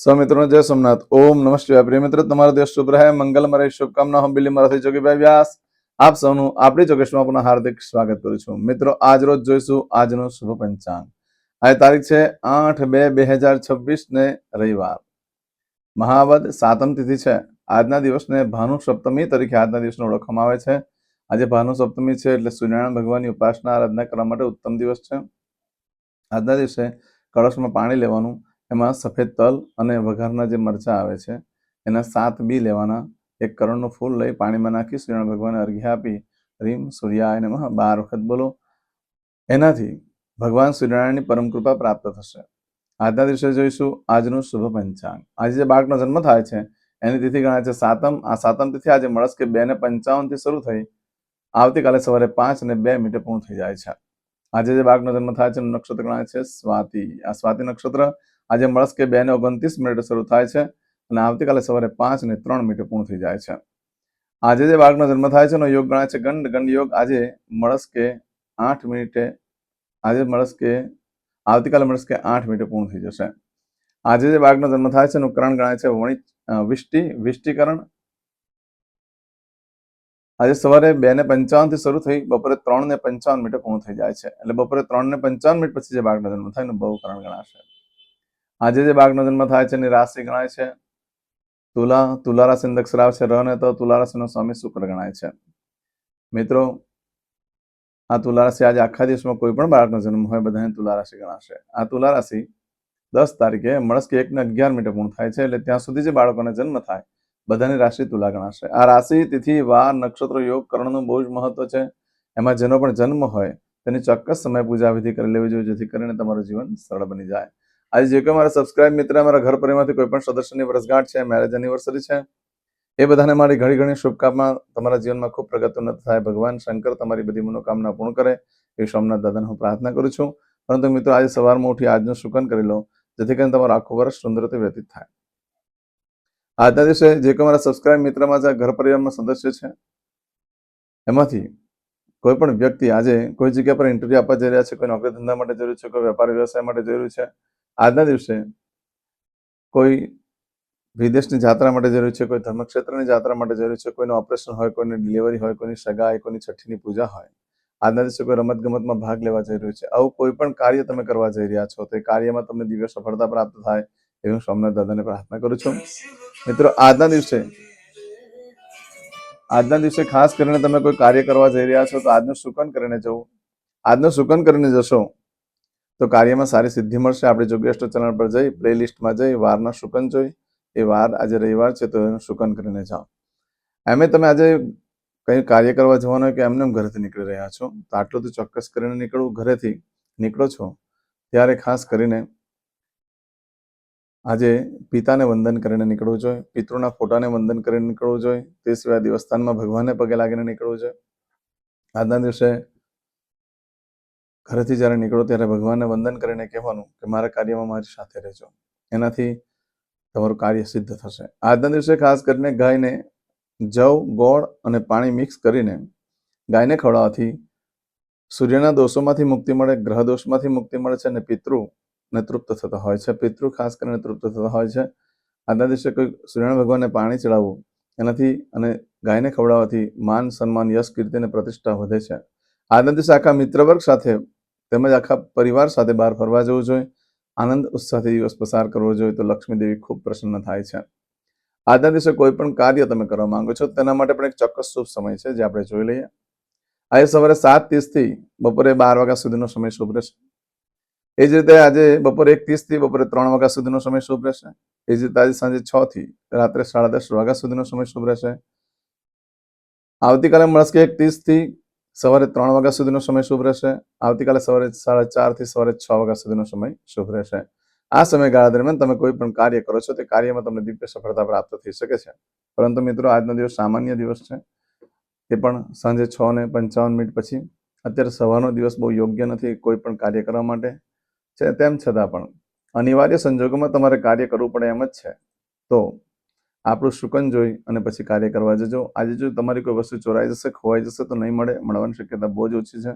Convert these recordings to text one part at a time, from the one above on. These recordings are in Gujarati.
સ્વામિત્રોનો જય સોમનાથ. ઓમ નમઃ પ્રિય મિત્રો, તમારો દિવસ શુભ રહે. મંગલમય શુભકામના હું બિલી મારાથી જોગીભાઈ વ્યાસ. આપ સૌનું આપણી જોગેશમાં પુનઃ હાર્દિક સ્વાગત કરું છું. મિત્રો, આજ રોજ જોઈશું આજનું શુભ પંચાંગ. આ તારીખ છે આઠ બે બે હજાર છવ્વીસ ને રવિવાર. મહાવદ સાતમ તિથિ છે. આજના દિવસને ભાનુ સપ્તમી તરીકે આજના દિવસને ઓળખવામાં આવે છે. આજે ભાનુ સપ્તમી છે એટલે સૂર્યનારાયણ ભગવાનની ઉપાસના આરાધના કરવા માટે ઉત્તમ દિવસ છે. આજના દિવસે કળશમાં પાણી લેવાનું એમાં સફેદ તલ અને વઘારના જે મરચાં આવે છે, એના સાત બી લેવાના. એક કરોડનું ફૂલ લઈ પાણીમાં નાખી સૂર્યનારાયણ ભગવાનને અર્ઘ્ય આપી. રીમ સૂર્યાય નમઃ, બાર વખત બોલો. એનાથી ભગવાન સૂર્યનારાયણની પરમ કૃપા પ્રાપ્ત થશે. આજના દિવસે જોઈશું આજનું શુભ પંચાંગ. આજે જે બાળકનો જન્મ થાય છે, એની તિથિ ગણાય છે સાતમ. આ સાતમ તિથિ આજે મળસ કે બે ને પંચાવનથી શરૂ થઈ, આવતીકાલે સવારે પાંચ અને બે મિનિટે પૂર્ણ થઈ જાય છે. આજે જે બાળકનો જન્મ થાય છે નક્ષત્ર ગણાય છે સ્વાતિ. આ સ્વાતિ નક્ષત્ર આજે મળસ્કે બે ને ઓગણત્રીસ મિનિટે શરૂ થાય છે અને આવતીકાલે સવારે પાંચ ને ત્રણ મિનિટે પૂર્ણ થઈ જાય છે. આજે જે બાળકનો જન્મ થાય છે એનો યોગ ગણાય છે. ગંડ ગંડ યોગ આજે મળસ્કે આઠ મિનિટે, આજે મળસ્કે, આવતીકાલે મળસ્કે આઠ મિનિટે પૂર્ણ થઈ જશે. આજે જે બાળકનો જન્મ થાય છે એનું કરણ ગણાય છે વણિત વિષ્ટિ, વિષ્ટિકરણ. આજે સવારે બે ને પંચાવનથી શરૂ થઈ બપોરે ત્રણ ને પંચાવન મિનિટે પૂર્ણ થઈ જાય છે. એટલે બપોરે ત્રણ ને પંચાવન મિનિટ પછી જે બાળકનો જન્મ થાય એનું બહુ કરણ ગણાશે. આજે જે બાળકનો જન્મ થાય છે એની રાશિ ગણાય છે. તુલા તુલા રાશિ અક્ષર છે ર ને તો તુલા રાશિનો સ્વામી શુક્ર ગણાય છે. મિત્રો, આ તુલા રાશિ આજે આખા દિવસમાં કોઈ પણ બાળકનો જન્મ હોય, બધાને તુલા રાશિ ગણાશે. આ તુલા રાશિ દસ તારીખે મળસ કે એક ને અગિયાર મિનિટે પૂર્ણ થાય છે, એટલે ત્યાં સુધી જે બાળકોને જન્મ થાય, બધાની રાશિ તુલા ગણાશે. આ રાશિ, તિથિ, વાર, નક્ષત્ર, યોગ, કરણનું બહુ જ મહત્વ છે. એમાં જેનો પણ જન્મ હોય, તેની ચોક્કસ સમય પૂજા વિધિ કરી લેવી જોઈએ, જેથી કરીને તમારું જીવન સરળ બની જાય. આજે જે કોઈ મારા સબસ્ક્રાઇબ મિત્ર મારા ઘર પરિવારમાંથી કોઈ પણ સદસ્યની વર્ષગાંઠ છે મેરેજ એનિવર્સરી છે, એ બધાને મારી ઘણી ઘણી શુભકામના. તમારા જીવનમાં ખૂબ પ્રગતિ ઉન્નત થાય. ભગવાન શંકર તમારી બધી મનોકામના પૂર્ણ કરે. એ સોમનાથ દાદાને હું પ્રાર્થના કરું છું. પરંતુ મિત્રો, આજે સવારમાં ઉઠી આજનું શુકન કરી લો, જેથી કરીને તમારું આખું વર્ષ સુંદરથી વ્યતીત થાય. આજના દિવસે જે કોઈ મારા સબસ્ક્રાઇબ મિત્રમાં જે ઘર પરિવારમાં સદસ્ય છે, એમાંથી કોઈ પણ વ્યક્તિ આજે કોઈ જગ્યા પર ઇન્ટરવ્યુ આપવા જઈ રહ્યા છે, કોઈ નોકરી ધંધા માટે જરૂર છે, કોઈ વેપાર વ્યવસાય માટે જરૂર છે આજના દિવસે કોઈ વિદેશની જાત્રા માટે જરૂર છે, કોઈ ધર્મક્ષેત્રની જાત્રા માટે જરૂર છે, કોઈનું ઓપરેશન હોય, કોઈની ડિલિવરી હોય, કોઈની સગાઈ કોઈની છઠ્ઠીની પૂજા હોય, આજના દિવસે કોઈ રમત ગમતમાં ભાગ લેવા જઈ રહ્યું છે, આવું કોઈ પણ કાર્ય તમે કરવા જઈ રહ્યા છો, તે કાર્યમાં તમને દિવ્ય સફળતા પ્રાપ્ત થાય એવી હું સોમનાથ દાદાને પ્રાર્થના કરું છું. મિત્રો, આજના દિવસે આજના દિવસે ખાસ કરીને તમે કોઈ કાર્ય કરવા જઈ રહ્યા છો, તો આજનું સુકન કરીને જવું. આજનું સુકન કરીને જશો તો કાર્યમાં સારી સિદ્ધિ મળશે. આપણે જોગેસ્ટ ચેનલ પર જઈ પ્લે લિસ્ટમાં જઈ, વારના શુકન જોઈ. એ વાર આજે રવિવાર છે, તો એનું શુકન કરીને જાઓ. એમે તમે આજે કંઈ કાર્ય કરવા જવાનું હોય કે એમને એમ ઘરેથી નીકળી રહ્યા છો, તો આટલું તો ચોક્કસ કરીને નીકળવું, ઘરેથી નીકળો છો. ત્યારે ખાસ કરીને આજે પિતાને વંદન કરીને નીકળવું જોઈએ, પિતૃના ફોટાને વંદન કરીને નીકળવું જોઈએ તે સિવાય દેવસ્થાનમાં ભગવાનને પગે લાગીને નીકળવું જોઈએ. આજના દિવસે ઘરેથી જ્યારે નીકળો ત્યારે ભગવાનને વંદન કરીને કહેવાનું કે મારા કાર્યમાં મારી સાથે રહેજો. એનાથી તમારું કાર્ય સિદ્ધ થશે. આજના દિવસે ખાસ કરીને ગાયને જવ, ગોળ અને પાણી મિક્સ કરીને ગાયને ખવડાવવાથી સૂર્યના દોષોમાંથી મુક્તિ મળે, ગ્રહ દોષમાંથી મુક્તિ મળે છે અને પિતૃ ને તૃપ્ત થતા હોય છે. પિતૃ ખાસ કરીને તૃપ્ત થતા હોય છે. આજના દિવસે કોઈ સૂર્યનારાયણ ભગવાનને પાણી ચડાવવું એનાથી અને ગાયને ખવડાવવાથી માન, સન્માન, યશ કીર્તિ અને પ્રતિષ્ઠા વધે છે. આજના દિવસે આખા મિત્ર વર્ગ સાથે તેમજ આખા પરિવાર સાથે બહાર ફરવા જવું જોઈએ. આનંદ, ઉત્સાહથી દિવસ પસાર કરવો જોઈએ તો લક્ષ્મી દેવી ખૂબ પ્રસન્ન થાય છે. આજના દિવસે કોઈ પણ કાર્ય તમે કરવા માંગો છો તેના માટે પણ એક ચોક્કસ શુભ સમય છે જે આપણે જોઈ લઈએ. આજે સવારે સાત ત્રીસથી બપોરે બાર વાગ્યા સુધીનો સમય શુભ રહેશે. એ જ રીતે આજે બપોરે એક ત્રીસથી બપોરે ત્રણ વાગ્યા સુધીનો સમય શુભ રહેશે. એ જ રીતે આજે સાંજે છ થી રાત્રે સાડા દસ વાગ્યા સુધીનો સમય શુભ રહેશે. આવતીકાલે મળશે એક ત્રીસથી સવારે ત્રણ વાગ્યા સુધીનો સમય શુભ રહેશે. આવતીકાલે સવારે સાડા ચારથી સવારે છ વાગ્યા સુધીનો સમય શુભ રહેશે. આ સમયગાળા દરમિયાન તમે કોઈ પણ કાર્ય કરો છો તે કાર્યમાં તમને દિવ્ય સફળતા પ્રાપ્ત થઈ શકે છે. પરંતુ મિત્રો, આજનો દિવસ સામાન્ય દિવસ છે. તે પણ સાંજે છ ને પંચાવન મિનિટ પછી. અત્યારે સવારનો દિવસ બહુ યોગ્ય નથી કોઈ પણ કાર્ય કરવા માટે. છે તેમ છતાં પણ અનિવાર્ય સંજોગોમાં તમારે કાર્ય કરવું પડે એમ જ છે. તો આપણું શુકન જોઈ અને પછી કાર્ય કરવા જજો. આજે જો તમારી કોઈ વસ્તુ ચોરાઈ જશે, ખોવાઈ જશે, તો નહીં મળે. મળવાની શક્યતા બહુ જ ઓછી છે.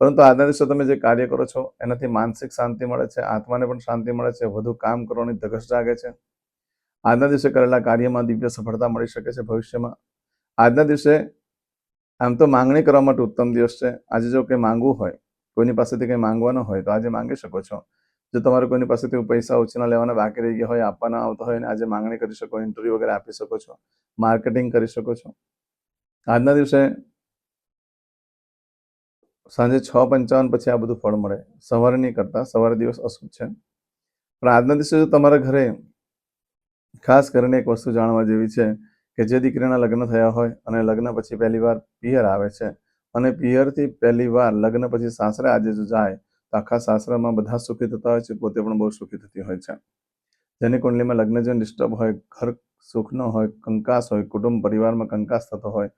પરંતુ આજના દિવસે તમે જે કાર્ય કરો છો, એનાથી માનસિક શાંતિ મળે છે, આત્માને પણ શાંતિ મળે છે, વધુ કામ કરવાની ધગશ જાગે છે. આજના દિવસે કરેલા કાર્યમાં દિવ્ય સફળતા મળી શકે છે ભવિષ્યમાં. આજના દિવસે આમ તો માંગણી કરવા માટે ઉત્તમ દિવસ છે. આજે જો કંઈ માંગવું હોય, કોઈની પાસેથી કંઈ માંગવાનું હોય, તો આજે માંગી શકો છો. જો તમારે કોઈની પાસેથી પૈસા ઉછીના લેવાના બાકી રહી ગયા હોય, આપવાના આવતા હોય ને આજે માંગણી કરી શકો ઇન્ટરવ્યુ વગેરે આપી શકો છો માર્કેટિંગ કરી શકો છો. આજના દિવસે સાંજે છ પંચાવન પછી આ બધું ફળ મળે. સવારે નહીં કરતા, સવારે દિવસ અશુભ છે. પણ આજના દિવસે જો તમારા ઘરે ખાસ કરીને એક વસ્તુ જાણવા જેવી છે કે જે દીકરીના લગ્ન થયા હોય અને લગ્ન પછી પહેલી વાર પિયર આવે છે અને પિયરથી પહેલી વાર લગ્ન પછી સાસરે આજે જો જાય આખા સાસરામાં બધા સુખી થતા હોય છે, પોતે પણ બહુ સુખી થતી હોય છે. જેની કુંડલીમાં લગ્નજન ડિસ્ટર્બ હોય, ઘર સુખ ન હોય, કંકાસ હોય, કુટુંબ પરિવારમાં કંકાસ થતો હોય,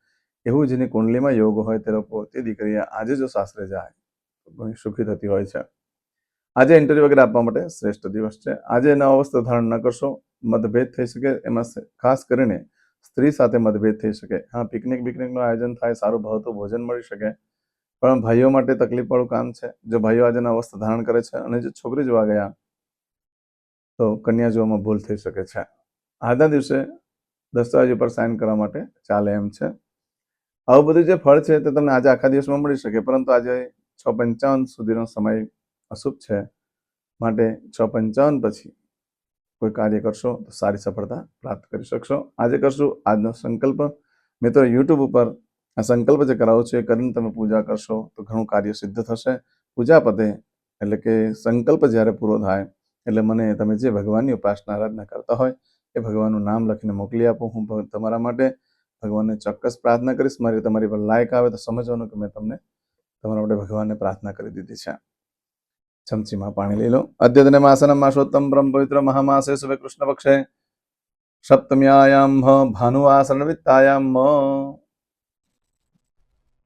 એવું જેની કુંડલીમાં યોગ હોય તે લોકો, તે દીકરી આજે જો સાસરે જાય, તો ઘણી સુખી થતી હોય છે. આજે ઇન્ટરવ્યુ વગેરે આપવા માટે શ્રેષ્ઠ દિવસ છે. આજે એના અવસ્થા ધારણ ન કરશો, મતભેદ થઈ શકે, એમાં ખાસ કરીને સ્ત્રી સાથે મતભેદ થઈ શકે. હા પિકનિક બિકનિકનું આયોજન થાય, સારું ભાવતું ભોજન મળી શકે પણ ભાઈઓ માટે તકલીફવાળું કામ છે. જો ભાઈઓ આજે અવસ્થા ધારણ કરે છે અને જો છોકરી જોવા ગયા, તો કન્યા જોવામાં ભૂલ થઈ શકે છે. આજના દિવસે દસ્તાવેજ ઉપર સાઇન કરવા માટે ચાલે એમ છે. આવું બધું જે ફળ છે તે તમને આજે આખા દિવસમાં મળી શકે, પરંતુ આજે છ પંચાવન સુધીનો સમય અશુભ છે. માટે છ પંચાવન પછી કોઈ કાર્ય કરશો તો સારી સફળતા પ્રાપ્ત કરી શકશો. આજે કરશું આજનો સંકલ્પ. મિત્રો યુટ્યુબ ઉપર આ સંકલ્પ જે કરાવો છો, એ કરીને તમે પૂજા કરશો, તો ઘણું કાર્ય સિદ્ધ થશે. પૂજા પદે એટલે કે સંકલ્પ જ્યારે પૂરો થાય, એટલે મને તમે જે ભગવાનની ઉપાસના આરાધના કરતા હોય, એ ભગવાનનું નામ લખીને મોકલી આપો. હું તમારા માટે ભગવાનને ચોક્કસ પ્રાર્થના કરીશ. મારી તમારી પર લાયક આવે તો સમજવાનું કે મેં તમને, તમારા માટે ભગવાનને પ્રાર્થના કરી દીધી છે. ચમચીમાં પાણી લઈ લો. અદ્યતને માસનમ માસોત્તમ બ્રહ્મ પવિત્ર મહામાસે સુવે કૃષ્ણ પક્ષે. સપ્તમ્યાયામ ભાનુવાસન વિત્તાયામ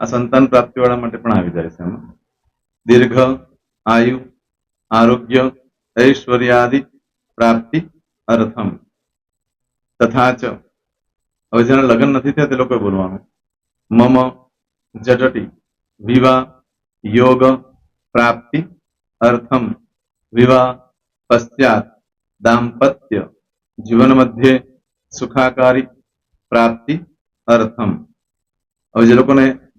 આ સંતાન પ્રાપ્તિ વાળા માટે પણ આવી જાય છે એમાં દીર્ઘ આયુ આરોગ્ય ઐશ્વર્યાદિ પ્રાપ્તિ અર્થમ તથા ચ હવે જેના લગ્ન નથી થયા તે લોકોએ બોલવાનું મમ જટટી વિવાહ યોગ પ્રાપ્તિ અર્થમ વિવાહ પશ્ચાત દાંપત્ય જીવન મધ્યે સુખાકારી પ્રાપ્તિ અર્થમ હવે જે લોકોને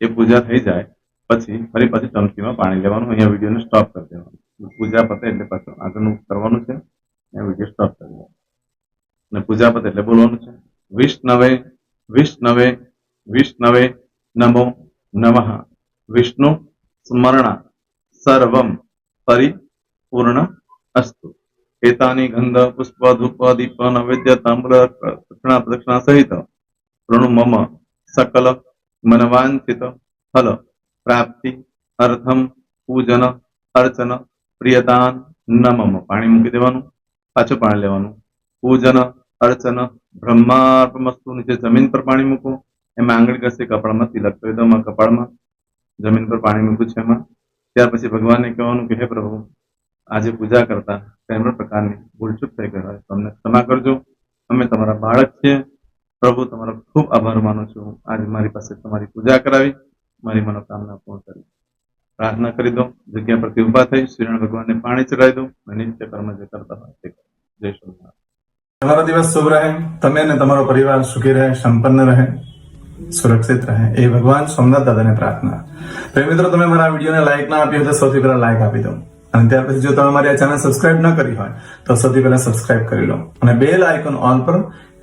એ પૂજા થઈ જાય પછી ફરી પાછી ટંકીમાં પાણી લેવાનું અહીંયા વિડીયોને સ્ટોપ કરી દેવાનું પૂજા પતે એટલે પાછું આગળનું કરવાનું છે અહીંયા વીડિયો સ્ટોપ કરી દેવાનો અને પૂજા પતે એટલે બોલવાનું છે વિષ્ણવે વિષ્ણવે વિષ્ણવે નમો નમઃ વિષ્ણુ સ્મરણા સર્વમ પરિપૂર્ણ અસ્તુ એતાની ગંધ પુષ્પ ધૂપ દીપ નૈવેદ્ય તામ્ર દક્ષિણા પ્રદક્ષિણા સહિત પ્રણુ મમ સકલ મનવાંછિત ફલ પ્રાપ્તિ અર્થમ પૂજન અર્ચન પ્રિયતાન નમમ પાણી મૂકી દેવાનું પાછું પાણી લેવાનું પૂજન અર્ચન બ્રહ્માર્પમસ્તુ નીચે જમીન પર પાણી મૂકો એમાં આંગળી ઘસે કપાળમાં તિલક કરી દો કપાળમાં જમીન પર પાણી મૂક્યું છે એમાં ત્યાર પછી ભગવાનને કહેવાનું કે હે પ્રભુ આજે પૂજા કરતા કોઈ પ્રકારની ભૂલચૂક થઈ ગઈ હોય તો ક્ષમા કરજો અમે તમારા બાળક છીએ। પ્રભુ, તમારો ખૂબ આભાર માનું છું. આજે મારી પાસે તમારી પૂજા કરાવી, મારી મનોકામના પૂર્ણ કરી. પ્રાર્થના કરી દો જગ્યા પરથી ઊભા થઈ શ્રીરણ ભગવાનને પાણી ચડાવી દો અને નિત્ય કર્મ જે કરતા હોય તે જય સ્વામિનારાયણ તમારો દિવસ શુભ રહે, તમે અને તમારો પરિવાર સુખી રહે, સંપન્ન રહે, સુરક્ષિત રહે. એ ભગવાન સોમનાથ દાદાને પ્રાર્થના. તો મિત્રો, તમે મારા વિડીયોને લાઈક ના આપી તો સૌથી પહેલા લાઈક આપી દો. અને ત્યાર પછી જો તમે મારી આ ચેનલ સબસ્ક્રાઇબ ન કરી હોય, તો સૌથી પહેલા સબસ્ક્રાઇબ કરી લો. અને બેલ આઇકોન ઓન પર